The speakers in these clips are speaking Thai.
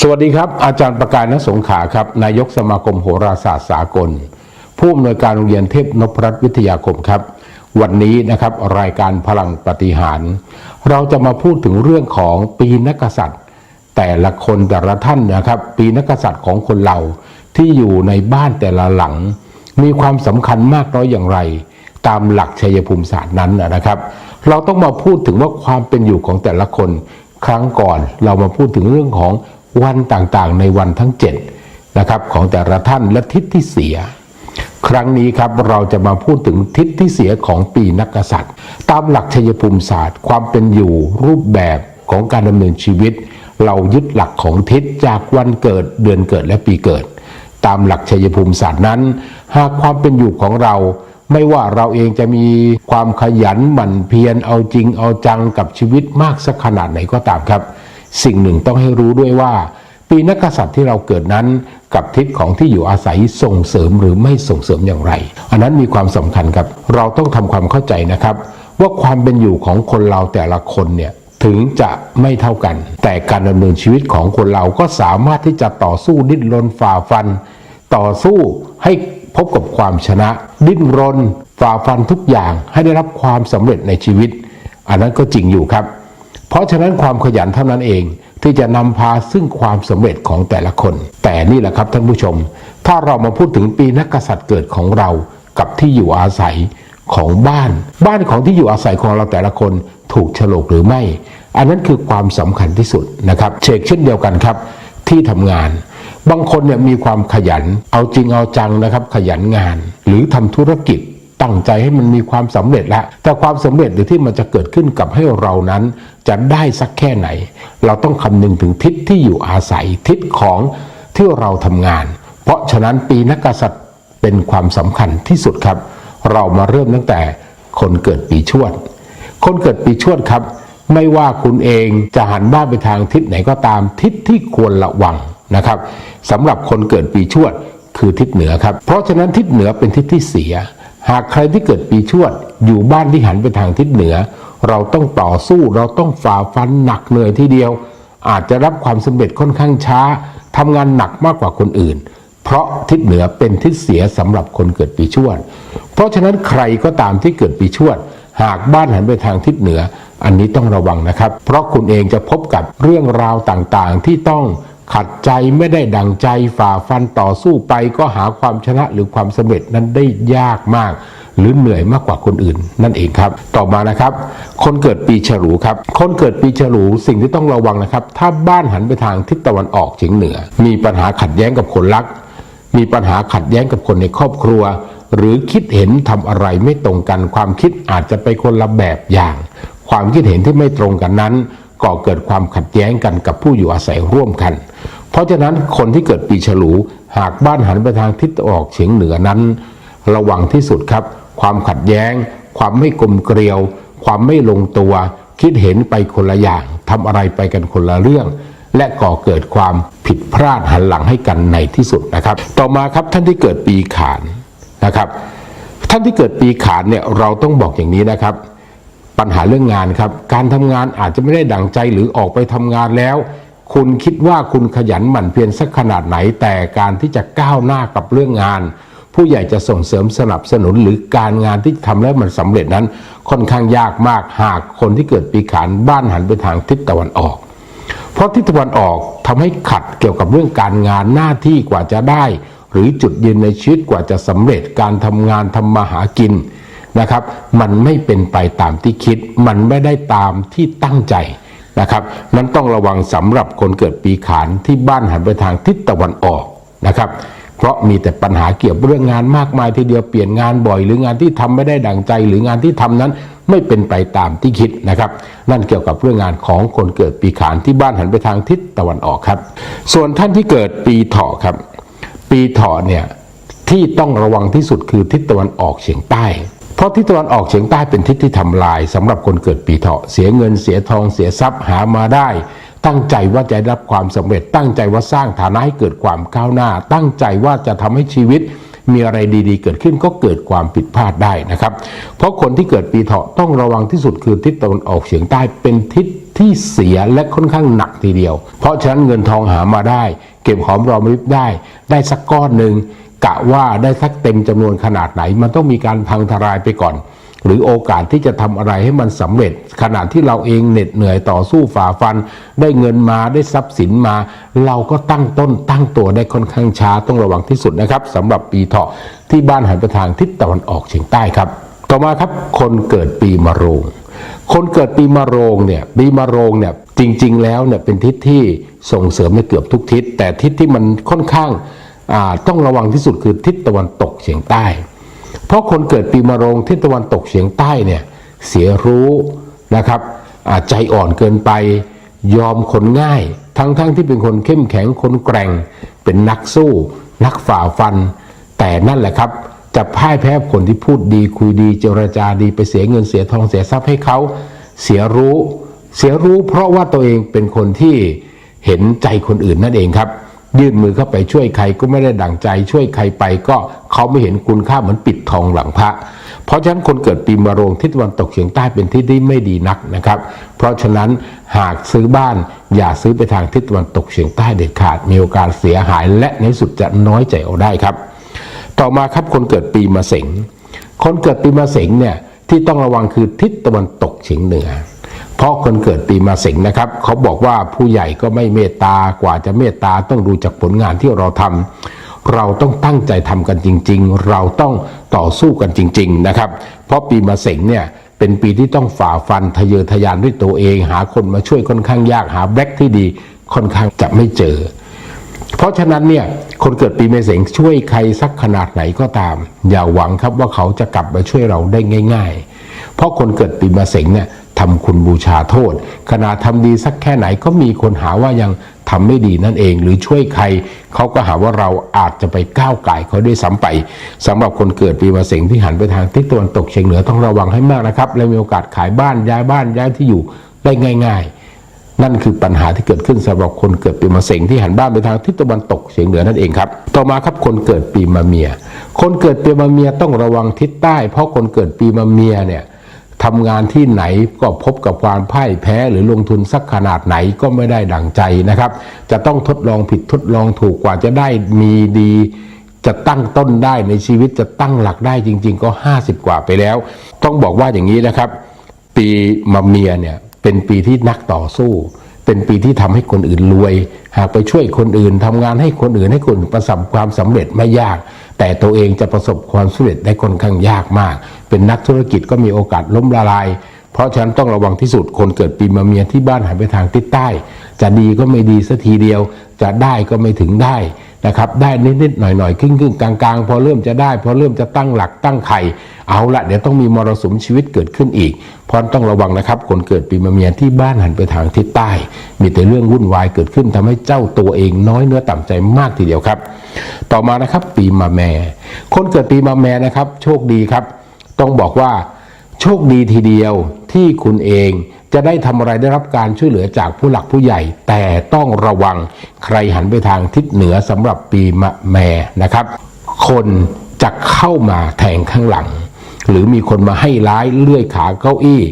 สวัสดีครับ อาจารย์ประกายณสงขาครับ นายกสมาคมโหราศาสตร์สากล ผู้อำนวยการโรงเรียนเทพนพรัตน์วิทยาคมครับ วันนี้นะครับรายการพลังปฏิหาร เราจะมาพูดถึงเรื่องของปีนักษัตริย์ แต่ละคนแต่ละท่านนะครับ ปีนักกษัตริย์ของคนเราที่อยู่ในบ้านแต่ละหลัง มีความสำคัญมากน้อยอย่างไร ตามหลักชัยภูมิศาสตร์นั้นนะครับ เราต้องมาพูดถึงว่าความเป็นอยู่ของแต่ละคนครั้งก่อนเรามาพูดถึงเรื่องของ วันต่างๆ ในวันทั้ง7นะครับของแต่ละท่านและทิศที่เสีย ครั้งนี้ครับเราจะมาพูดถึงทิศที่เสียของปีนักกษัตริย์ ตามหลักชัยภูมิศาสตร์ ความเป็นอยู่รูปแบบของการดำเนินชีวิต เรายึดหลักของทิศจากวันเกิดเดือนเกิดและปีเกิด ตามหลักชัยภูมิศาสตร์นั้น หากความเป็นอยู่ของเราไม่ว่าเราเองจะมีความขยันหมั่นเพียรเอาจริงเอาจังกับชีวิตมากสักขนาดไหนก็ตามครับ สิ่งหนึ่งต้องให้รู้ด้วยว่า ปีนักษัตริย์ที่เราเกิดนั้นกับทิศของที่อยู่อาศัยส่งเสริมหรือไม่ส่งเสริมอย่างไร อันนั้นมีความสำคัญครับ เราต้องทำความเข้าใจนะครับ ว่าความเป็นอยู่ของคนเราแต่ละคนเนี่ยถึงจะไม่เท่ากัน แต่การดำเนินชีวิตของคนเราก็สามารถที่จะต่อสู้ดิ้นรนฝ่าฟัน ต่อสู้ให้พบกับความชนะ ดิ้นรนฝ่าฟันทุกอย่างให้ได้รับความสำเร็จในชีวิต อันนั้นก็จริงอยู่ครับ เพราะฉะนั้นความขยันเท่านั้นเองที่จะนำพาซึ่งความสำเร็จของแต่ละคน แต่นี่แหละครับท่านผู้ชม ถ้าเรามาพูดถึงปีนักกษัตริย์เกิดของเรากับที่อยู่อาศัยของบ้าน บ้านของที่อยู่อาศัยของเราแต่ละคนถูกฉลกหรือไม่ อันนั้นคือความสำคัญที่สุดนะครับเชกเช่นเดียวกันครับ ที่ทำงาน บางคนเนี่ยมีความขยัน เอาจริงเอาจังนะครับ ขยันงาน หรือทำธุรกิจ ตั้งใจให้มันมีความสำเร็จแล้ว แต่ความสำเร็จหรือที่มันจะเกิดขึ้นกับให้เรานั้น จะได้สักแค่ไหน เราต้องคำนึงถึงทิศที่อยู่อาศัยทิศของที่เราทำงาน เพราะฉะนั้นปีนักกษัตริย์เป็นความสำคัญที่สุดครับ เรามาเริ่มตั้งแต่คนเกิดปีชวด คนเกิดปีชวดครับ ไม่ว่าคุณเองจะหันบ้านไปทางทิศไหนก็ตามทิศที่ควรระวังนะครับสำหรับคนเกิดปีชวดคือทิศเหนือครับ เพราะฉะนั้นทิศเหนือเป็นทิศที่เสีย หากใครที่เกิดปีชวด อยู่บ้านที่หันไปทางทิศเหนือ เราต้องต่อสู้เราต้องฝ่าฟันหนักเหนื่อยทีเดียว อาจจะรับความสำเร็จค่อนข้างช้าทำงานหนักมากกว่าคนอื่น เพราะทิศเหนือเป็นทิศเสียสำหรับคนเกิดปีชวด เพราะฉะนั้นใครก็ตามที่เกิดปีชวด หากบ้านหันไปทางทิศเหนือ อันนี้ต้องระวังนะครับ เพราะคุณเองจะพบกับเรื่องราวต่างๆที่ต้อง ขัดใจไม่ได้ดังใจฝ่าฟันต่อสู้ไปก็หาความชนะหรือความสำเร็จนั้นได้ยากมาก หรือเหนื่อยมากกว่าคนอื่น นั่นเองครับ ต่อมานะครับ คนเกิดปีฉลูครับ คนเกิดปีฉลูสิ่งที่ต้องระวังนะครับ ถ้าบ้านหันไปทางทิศตะวันออกเฉียงเหนือ มีปัญหาขัดแย้งกับคนรัก มีปัญหาขัดแย้งกับคนในครอบครัว หรือคิดเห็นทำอะไรไม่ตรงกันความคิดอาจจะไปคนละแบบอย่าง ความคิดเห็นที่ไม่ตรงกันนั้นก่อเกิดความขัดแย้งกันกับผู้อยู่อาศัยร่วมกัน เพราะฉะนั้นคนที่เกิดปีฉลู หากบ้านหันไปทางทิศออกเฉียงเหนือนั้น ระวังที่สุดครับ ความขัดแย้ง ความไม่กลมเกลียว ความไม่ลงตัว คิดเห็นไปคนละอย่างทำอะไรไปกันคนละเรื่อง และก่อเกิดความผิดพลาดหันหลังให้กันในที่สุดนะครับ ต่อมาครับท่านที่เกิดปีขานนะครับ ท่านที่เกิดปีขานเนี่ยเราต้องบอกอย่างนี้นะครับปัญหาเรื่องงานครับ การทำงานอาจจะไม่ได้ดังใจหรือออกไปทำงานแล้ว คุณคิดว่าคุณขยันหมั่นเพียรสักขนาดไหนแต่การที่จะก้าวหน้ากับเรื่องงาน ผู้ใหญ่จะส่งเสริมสนับสนุนหรือการงานที่ทำแล้วมันสำเร็จนั้น ค่อนข้างยากมากหากคนที่เกิดปีขานบ้านหันไปทางทิศตะวันออก เพราะทิศตะวันออกทำให้ขัดเกี่ยวกับเรื่องการงานหน้าที่กว่าจะได้ หรือจุดยืนในชีวิตกว่าจะสำเร็จการทำงานทำมาหากินนะครับ มันไม่เป็นไปตามที่คิด มันไม่ได้ตามที่ตั้งใจ นะครับนั้นต้องระวังสำหรับคนเกิดปีขานที่บ้านหันไปทางทิศตะวันออกนะครับ เพราะมีแต่ปัญหาเกี่ยวกับเรื่องงานมากมายทีเดียวเปลี่ยนงานบ่อย หรืองานที่ทำไม่ได้ดังใจ หรืองานที่ทำนั้นไม่เป็นไปตามที่คิดนะครับ นั่นเกี่ยวกับเรื่องงานของคนเกิดปีขานที่บ้านหันไปทางทิศตะวันออกครับ ส่วนท่านที่เกิดปีเถาะครับ ปีเถาะเนี่ยที่ต้องระวังที่สุดคือทิศตะวันออกเฉียงใต้ เพราะทิศตะวันออกเฉียงใต้เป็นทิศที่ทำลายสำหรับคนเกิดปีเถาะเสียเงินเสียทองเสียทรัพย์หามาได้ ตั้งใจว่าจะได้รับความสำเร็จ ตั้งใจว่าสร้างฐานะให้เกิดความก้าวหน้า ตั้งใจว่าจะทำให้ชีวิตมีอะไรดีๆ เกิดขึ้นก็เกิดความผิดพลาดได้นะครับ เพราะคนที่เกิดปีเถาะต้องระวังที่สุดคือทิศตะวันออกเฉียงใต้เป็นทิศที่เสียและค่อนข้างหนักทีเดียว เพราะฉะนั้นเงินทองหามาได้ เก็บหอมรอมริบได้ ได้สักก้อนหนึ่ง กะว่าได้สักเต็มจำนวนขนาดไหน มันต้องมีการพังทลายไปก่อน หรือโอกาสที่จะทำอะไรให้มันสำเร็จ ขณะที่เราเองเหน็ดเหนื่อยต่อสู้ฝ่าฟัน ได้เงินมาได้ทรัพย์สินมา เราก็ตั้งต้นตั้งตัวได้ค่อนข้างช้าต้องระวังที่สุดนะครับสำหรับปีเถาะที่บ้านหันไปทางทิศตะวันออกเฉียงใต้ครับ ต่อมาครับคนเกิดปีมะโรงคนเกิดปีมะโรงเนี่ยปีมะโรงเนี่ยจริง ๆ แล้วเนี่ยเป็นทิศที่ส่งเสริมในเกือบทุกทิศ แต่ทิศที่มันค่อนข้าง ต้องระวังที่สุดคือทิศตะวันตกเฉียงใต้ เพราะคนเกิดปีมะโรงทิศตะวันตกเฉียงใต้เนี่ยเสียรู้นะครับใจอ่อนเกินไปยอมคนง่าย ทั้งๆทที่เป็นคนเข้มแข็งคนแกร่ง เป็นนักสู้ นักฝ่าฟัน แต่นั่นแหละครับจะพ่ายแพ้คนที่พูดดีคุยดีเจรจาดีไปเสียเงินเสียทองเสียทรัพย์ให้เขาเสียรู้ เสียรู้เพราะว่าตัวเองเป็นคนที่เห็นใจคนอื่นนั่นเองครับ ยื่นมือเข้าไปช่วยใครก็ไม่ได้ดั่งใจ ช่วยใครไปก็เขาไม่เห็นคุณค่าเหมือนปิดทองหลังพระ เพราะฉะนั้นคนเกิดปีมะโรงทิศตะวันตกเฉียงใต้เป็นที่ที่ไม่ดีนักนะครับ เพราะฉะนั้นหากซื้อบ้านอย่าซื้อไปทางทิศตะวันตกเฉียงใต้เด็ดขาด มีโอกาสเสียหายและในสุดจะน้อยใจเอาได้ครับ ต่อมาครับคนเกิดปีมะเสงคนเกิดปีมะเสงเนี่ยที่ต้องระวังคือทิศตะวันตกเฉียงเหนือ เพราะคนเกิดปีมะเสงนะครับ เขาบอกว่าผู้ใหญ่ก็ไม่เมตตากว่าจะเมตตาต้องดูจากผลงานที่เราทำเราต้องตั้งใจทำกันจริง ๆ เราต้องต่อสู้กันจริง ๆนะครับ เพราะปีมะเสงเนี่ยเป็นปีที่ต้องฝ่าฟันทะเยอทะยานด้วยตัวเอง หาคนมาช่วยค่อนข้างยากหาแบล็กที่ดีค่อนข้างจะไม่เจอ เพราะฉะนั้นเนี่ยคนเกิดปีเมษเสงช่วยใครสักขนาดไหนก็ตาม อย่าหวังครับว่าเขาจะกลับมาช่วยเราได้ง่าย ๆ เพราะคนเกิดปีมะเสงเนี่ย ทำคุณบูชาโทษขนาดทำดีสักแค่ไหนก็มีคนหาว่ายังทำไม่ดีนั่นเอง หรือช่วยใครเขาก็หาว่าเราอาจจะไปก้าวไก่เขาด้วยซ้ำไปสำหรับคนเกิดปีมะเสงที่หันไปทางทิศตะวันตกเฉียงเหนือต้องระวังให้มากนะครับ และมีโอกาสขายบ้านย้ายบ้านย้ายที่อยู่ได้ง่าย ๆนั่นคือปัญหาที่เกิดขึ้นสำหรับคนเกิดปีมะเสงที่หันบ้านไปทางทิศตะวันตกเฉียงเหนือนั่นเองครับ ต่อมาครับคนเกิดปีมะเมีย คนเกิดปีมะเมียต้องระวังทิศใต้ เพราะคนเกิดปีมะเมียเนี่ย ทำงานที่ไหนก็พบกับความพ่ายแพ้หรือลงทุนสักขนาดไหนก็ไม่ได้ดังใจนะครับ จะต้องทดลองผิดทดลองถูกกว่าจะได้มีดี จะตั้งต้นได้ในชีวิตจะตั้งหลักได้จริง ๆ ก็ 50 กว่าไปแล้ว ต้องบอกว่าอย่างนี้นะครับ ปีมะเมียเนี่ยเป็นปีที่นักต่อสู้ เป็นปีที่ทำให้คนอื่นรวย หากไปช่วยคนอื่นทำงานให้คนอื่นให้คนอื่นประสบความสำเร็จไม่ยาก แต่ตัวเองจะประสบความสำเร็จได้ค่อนข้างยากมาก เป็นนักธุรกิจก็มีโอกาสล้มละลาย เพราะฉะนั้นต้องระวังที่สุดคนเกิดปีมะเมียที่บ้านหันไปทางทิศใต้ จะดีก็ไม่ดีสัทีเดียว จะได้ก็ไม่ถึงได้ นะครับได้นิดๆหน่อยๆครึ่งๆกลางๆ พอเริ่มจะได้ พอเริ่มจะตั้งหลักตั้งไข่เอาละเดี๋ยวต้องมีมรสุมชีวิตเกิดขึ้นอีกเพราะต้องระวังนะครับ คนเกิดปีมะเมียที่บ้านหันไปทางทิศใต้ มีแต่เรื่องวุ่นวายเกิดขึ้นทำให้เจ้าตัวเองน้อยเนื้อต่ำใจมากทีเดียวครับ ต่อมานะครับปีมะแม่ คนเกิดปีมะแม่นะครับ โชคดีครับ ต้องบอกว่า ชคดีทีเดียวที่คุณเองจะได้ทำอะไรได้รับการช่วยเหลือจากผู้หลักผู้ใหญ่ แต่ต้องระวังใครหันไปทางทิศเหนือสำหรับปีมะแม่นะครับ คนจะเข้ามาแทงข้างหลัง หรือมีคนมาให้ร้ายเลื่อยขาเก้าอี้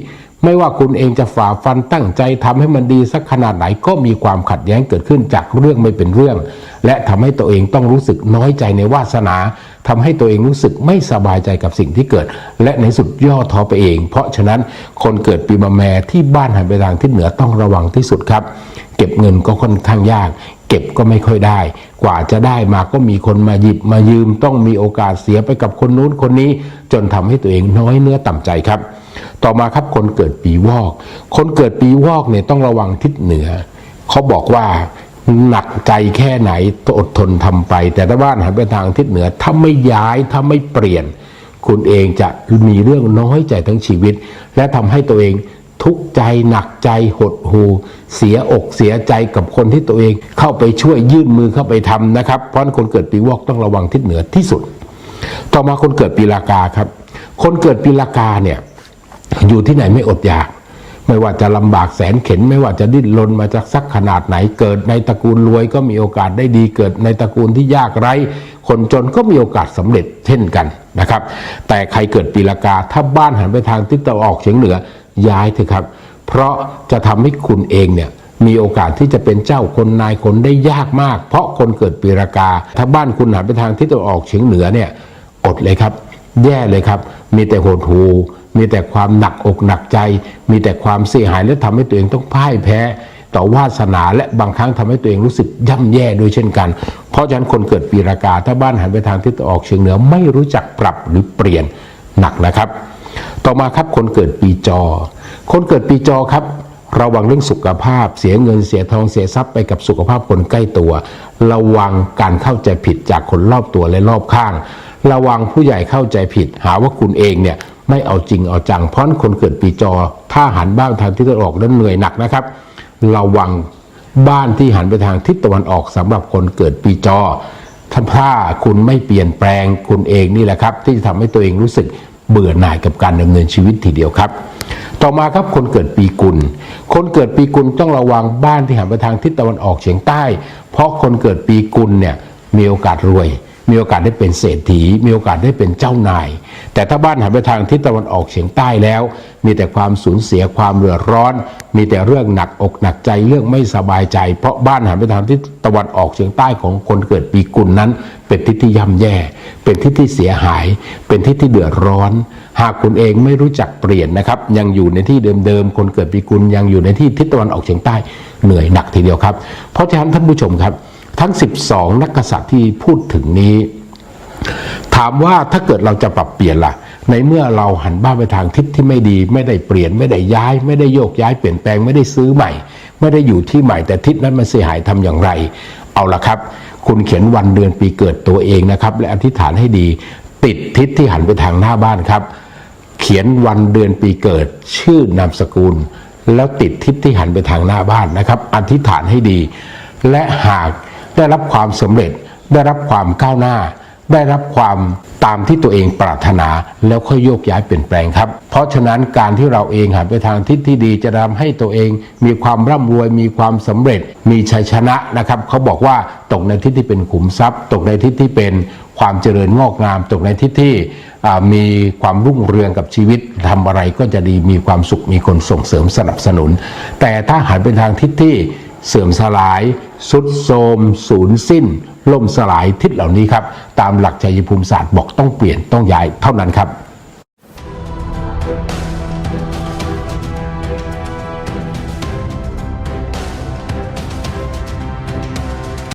ไม่ว่าคุณเองจะฝ่าฟันตั้งใจทำให้มันดีสักขนาดไหนก็มีความขัดแย้งเกิดขึ้นจากเรื่องไม่เป็นเรื่อง และทำให้ตัวเองต้องรู้สึกน้อยใจในวาสนาทำให้ตัวเองรู้สึกไม่สบายใจกับสิ่งที่เกิด และในสุดย่อท้อไปเอง เพราะฉะนั้นคนเกิดปีมะแม่ที่บ้านหันไปทางทิศเหนือต้องระวังที่สุดครับ เก็บเงินก็ค่อนข้างยากเก็บก็ไม่ค่อยได้ กว่าจะได้มาก็มีคนมาหยิบมายืม ต้องมีโอกาสเสียไปกับคนนู้นคนนี้ จนทำให้ตัวเองน้อยเนื้อต่ำใจครับ ต่อมาครับคนเกิดปีวอก คนเกิดปีวอกเนี่ยต้องระวังทิศเหนือ เขาบอกว่าหนักใจแค่ไหนก็อดทนทำไป แต่ถ้าบ้านหันไปทางทิศเหนือ ถ้าไม่ย้ายถ้าไม่เปลี่ยน คุณเองจะมีเรื่องน้อยใจทั้งชีวิต และทำให้ตัวเองทุกข์ใจหนักใจหดหูเสียอกเสียใจกับคนที่ตัวเองเข้าไปช่วยยื่นมือเข้าไปทำนะครับ เพราะนคนเกิดปีวอกต้องระวังทิศเหนือที่สุด ต่อมาคนเกิดปีละกาครับ คนเกิดปีละกาเนี่ย อยู่ที่ไหนไม่อดอยาก ไม่ว่าจะลำบากแสนเข็น ไม่ว่าจะดิ้นรนมาจากสักขนาดไหนเกิดในตระกูลรวยก็มีโอกาสได้ดีเกิดในตระกูลที่ยากไร้ คนจนก็มีโอกาสสำเร็จเช่นกันนะครับ แต่ใครเกิดปีละกาถ้าบ้านหันไปทางทิศตะวันออกเฉียงเหนือย้ายเถอะครับ เพราะจะทำให้คุณเองเนี่ยมีโอกาสที่จะเป็นเจ้าคนนายคนได้ยากมาก เพราะคนเกิดปีรากา ถ้าบ้านคุณหันไปทางทิศตะวันออกเฉียงเหนือเนี่ยอดเลยครับ แย่เลยครับ มีแต่โหดหู มีแต่ความหนักอกหนักใจ มีแต่ความเสียหายและทำให้ตัวเองต้องพ่ายแพ้ ต่อวาสนาและบางครั้งทำให้ตัวเองรู้สึกย่ำแย่ด้วยเช่นกัน เพราะฉะนั้นคนเกิดปีรากาถ้าบ้านหันไปทางทิศตะออกเฉียงเหนือไม่รู้จักปรับหรือเปลี่ยนหนักนะครับ ต่อมาครับคนเกิดปีจอ คนเกิดปีจอครับระวังเรื่องสุขภาพเสียเงินเสียทองเสียทรัพย์ไปกับสุขภาพคนใกล้ตัว ระวังการเข้าใจผิดจากคนรอบตัวและรอบข้าง ระวังผู้ใหญ่เข้าใจผิด หาว่าคุณเองเนี่ยไม่เอาจริงเอาจัง เพราะคนเกิดปีจอ ถ้าหันบ้านทางทิศตะวันออกนั้นเหนื่อยหนักนะครับ ระวังบ้านที่หันไปทางทิศตะวันออกสำหรับคนเกิดปีจอ ถ้าถ้าคุณไม่เปลี่ยนแปลงคุณเองนี่แหละครับ ที่จะทำให้ตัวเองรู้สึกเบื่อหน่ายกับการดำเนินชีวิตทีเดียวครับ ต่อมาครับคนเกิดปีกุล คนเกิดปีกุลต้องระวังบ้านที่หันไปทางทิศตะวันออกเฉียงใต้ เพราะคนเกิดปีกุลเนี่ยมีโอกาสรวย มีโอกาสได้เป็นเศรษฐี มีโอกาสได้เป็นเจ้านาย แต่ถ้าบ้านหันไปทางทิศตะวันออกเฉียงใต้แล้ว มีแต่ความสูญเสียความเดือดร้อน มีแต่เรื่องหนักอกหนักใจเรื่องไม่สบายใจ เพราะบ้านหันไปทางทิศตะวันออกเฉียงใต้ของคนเกิดปีกุลนั้น เป็นทิศที่ย่ำแย่ เป็นทิศที่เสียหาย เป็นทิศที่เดือดร้อน หากคุณเองไม่รู้จักเปลี่ยนนะครับ ยังอยู่ในที่เดิมๆคนเกิดปีกุลยังอยู่ในที่ทิศตะวันออกเฉียงใต้เหนื่อยหนักทีเดียวครับ เพราะฉะนั้นท่านผู้ชมครับ ทั้ง 12 นักกษัตริย์ที่พูดถึงนี้ ถามว่าถ้าเกิดเราจะปรับเปลี่ยนล่ะ ในเมื่อเราหันบ้านไปทางทิศที่ไม่ดี ไม่ได้เปลี่ยนไม่ได้ย้าย ไม่ได้โยกย้ายเปลี่ยนแปลงไม่ได้ซื้อใหม่ ไม่ได้อยู่ที่ใหม่แต่ทิศนั้นมันเสียหายทำอย่างไร เอาละครับ คุณเขียนวันเดือนปีเกิดตัวเองนะครับ และอธิษฐานให้ดี ติดทิศที่หันไปทางหน้าบ้านครับ เขียนวันเดือนปีเกิด ชื่อนามสกุล แล้วติดทิศที่หันไปทางหน้าบ้านนะครับ อธิษฐานให้ดี และหาก ได้รับความสำเร็จ ได้รับความก้าวหน้า ได้รับความตามที่ตัวเองปรารถนาแล้วค่อยโยกย้ายเปลี่ยนแปลงครับ เพราะฉะนั้นการที่เราเองหันไปทางทิศที่ดีจะทำให้ตัวเอง มีความร่ำรวยมีความสำเร็จ มีชัยชนะนะครับเขาบอกว่าตกในทิศที่เป็นขุมทรัพย์ ตกในทิศที่เป็นความเจริญงอกงาม ตกในทิศที่มีความรุ่งเรืองกับชีวิตทำอะไรก็จะดีมีความสุขมีคนส่งเสริมสนับสนุน แต่ถ้าหันไปทางทิศที่ เสื่อมสลายสุดโทมสูญสิ้น ล่มสลายทิศเหล่านี้ครับ ตามหลักชัยภูมิศาสตร์บอกต้องเปลี่ยนต้องย้ายเท่านั้นครับ